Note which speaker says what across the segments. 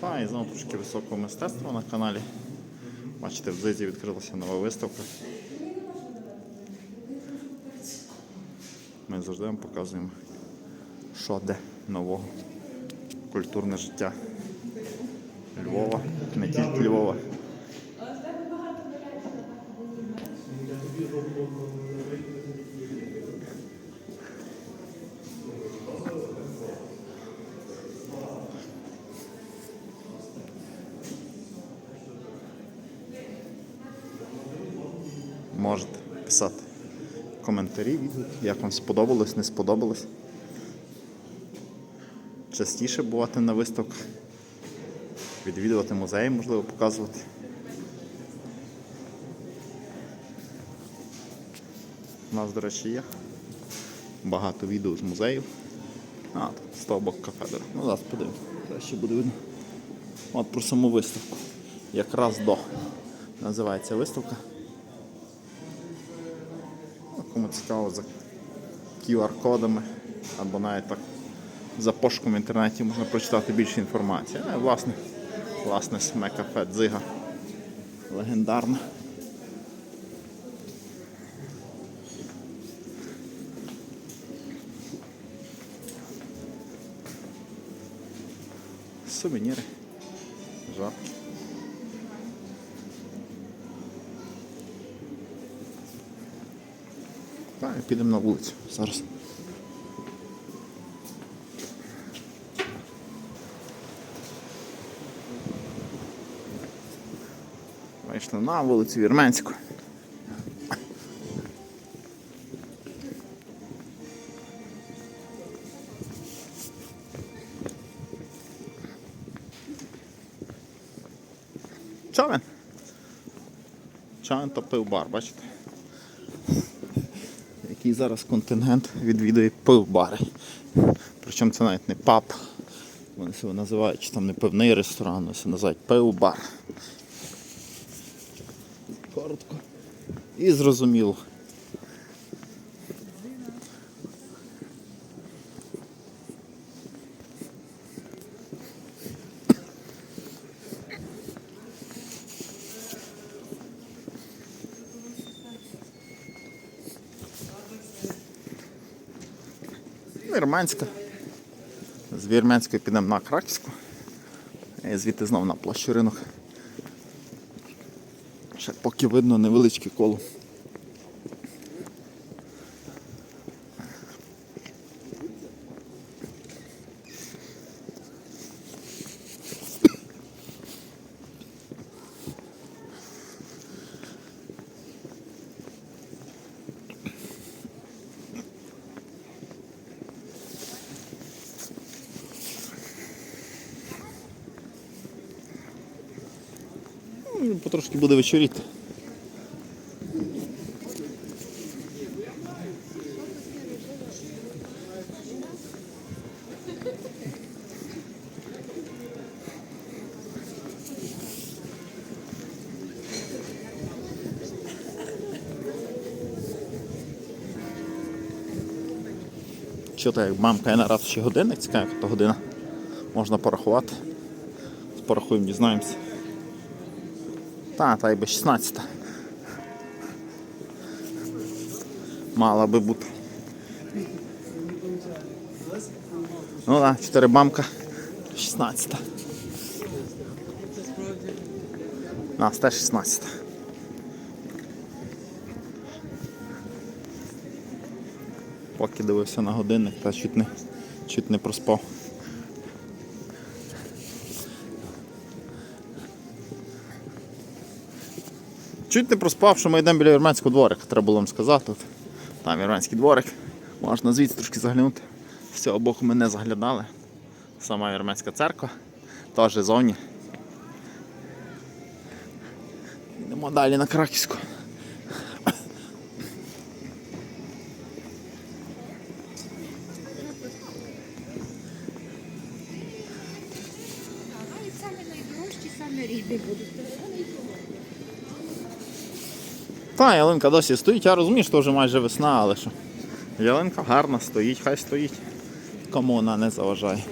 Speaker 1: Та, і знову трошки високого мистецтва на каналі. Бачите, в Зизі відкрилася нова виставка. Ми завжди вам показуємо, що де нового. Культурне життя Львова, не тільки Львова. Можете писати коментарі, як вам сподобалось, не сподобалось. Частіше бувати на виставках, відвідувати музеї, можливо, показувати. У нас, до речі, є багато відео з музеїв. А, стовбок кафедри. Ну, зараз подивимось. Зараз ще буде видно. От про саму виставку. Якраз до. Називається виставка. Цікаво за QR-кодами або навіть так за пошуком в інтернеті можна прочитати більше інформації. Ну, власне, власне, сме кафе Дзига. Легендарна. Сувеніри. Жабки. Так, і підемо на вулицю зараз. Вийшли на вулицю Вірменську. Човен. Човен то пивбар, бачите? Який зараз контингент відвідує пивбари. Причому це навіть не паб. Вони себе називають, чи там не пивний ресторан, вони себе називають пивбар. Коротко. І зрозуміло. Вірменська. З Вірменської підемо на Краківську. І звідти знову на площу ринок. Ще поки видно невеличке коло. Ну, Потрошки буде вечоріти. Що то як мамка є на раз ще годинник, цікаво, то година. Можна порахувати. Порахуємо, дізнаємося. Та, та й би 16. Мала би бути. Ну так, 4 бамка. 16. Нас теж 16. Поки дивився на годинник, та чуть не, чуть не проспав. Чуть не проспав, що ми йдемо біля вірменського дворика, треба було вам сказати. Там вірменський дворик. Можна звідси трошки заглянути. З цього боку ми не заглядали. Сама вірменська церква. Теж зовні. Йдемо далі на Краківську.
Speaker 2: Самі найдорожчі, самі рідні будуть.
Speaker 1: Та, ялинка досі стоїть, я розумію, що вже майже весна, але що. Ялинка гарна стоїть, хай стоїть. Кому вона не заважає.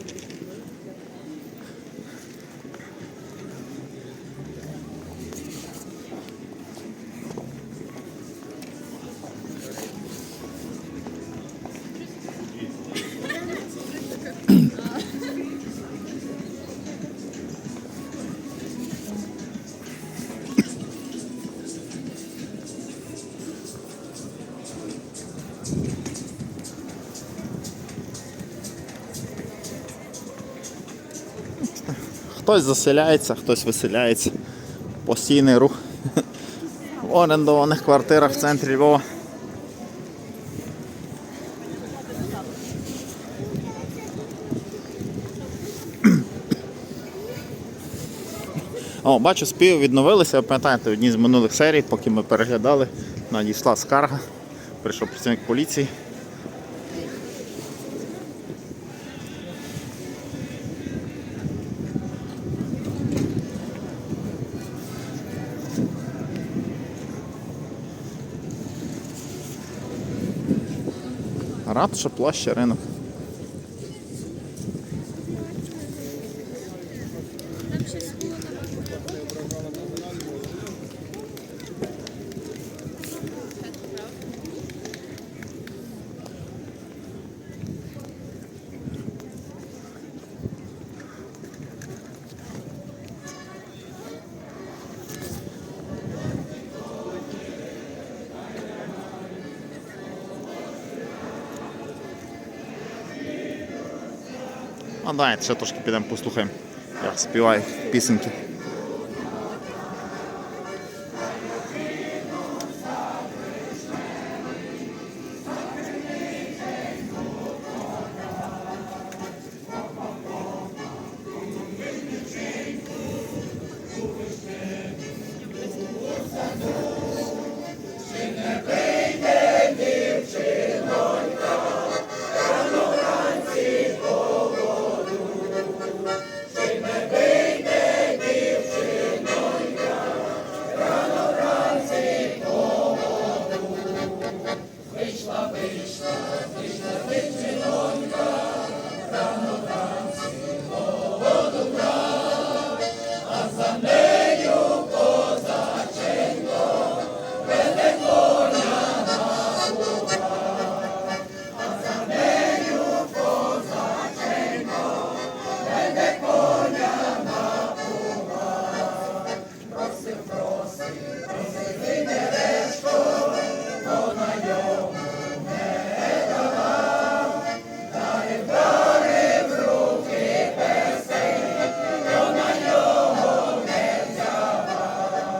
Speaker 1: Хтось заселяється, хтось виселяється. Постійний рух в орендованих квартирах в центрі Львова. О, бачу, спів відновилися. Ви пам'ятаєте, в одній з минулих серій, поки ми переглядали, надійшла скарга. Прийшов працівник поліції. Ратуша, площа, ринок. А давайте ще трошки підемо послухаємо, як співають пісеньки.